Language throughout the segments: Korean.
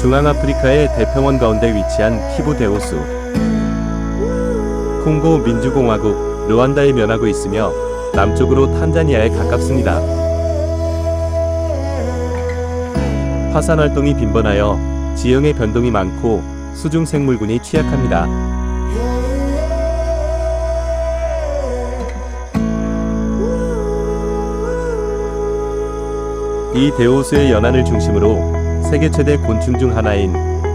중앙아프리카의 대평원 가운데 위치한 키부 대호수. 콩고 민주공화국 르완다에 면하고 있으며 남쪽으로 탄자니아에 가깝습니다. 화산 활동이 빈번하여 지형의 변동이 많고 수중 생물군이 취약합니다. 이 대호수의 연안을 중심으로 세계 최대 곤충 중 하나인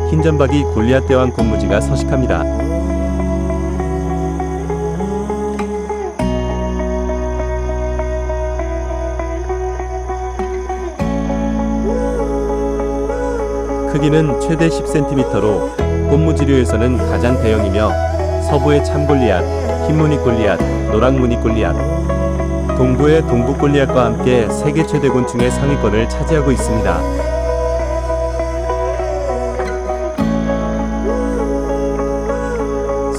흰점박이 골리앗 대왕 곤무지가 서식합니다. 크기는 최대 10cm로 곤무지류에서는 가장 대형이며 서부의 참골리앗, 흰무늬 골리앗, 노랑무늬 골리앗, 동부의 동북골리앗과 함께 세계 최대 곤충의 상위권을 차지하고 있습니다.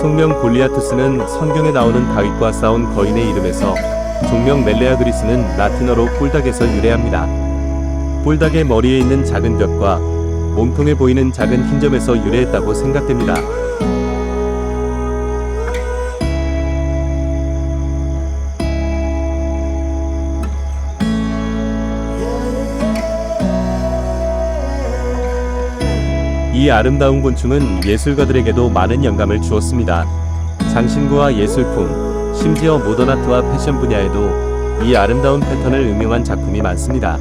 성명 골리아투스는 성경에 나오는 다윗과 싸운 거인의 이름에서 종명 멜레아 그리스는 라틴어로 뿔닭에서 유래합니다. 뿔닭의 머리에 있는 작은 벽과 몸통에 보이는 작은 흰 점에서 유래했다고 생각됩니다. 이 아름다운 곤충은 예술가들에게도 많은 영감을 주었습니다. 장신구와 예술품, 심지어 모던 아트와 패션 분야에도 이 아름다운 패턴을 응용한 작품이 많습니다.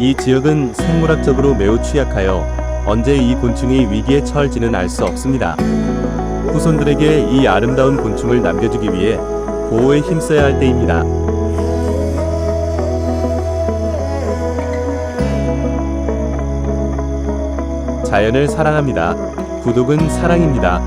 이 지역은 생물학적으로 매우 취약하여 언제 이 곤충이 위기에 처할지는 알 수 없습니다. 후손들에게 이 아름다운 곤충을 남겨주기 위해 보호에 힘써야 할 때입니다. 자연을 사랑합니다. 구독은 사랑입니다.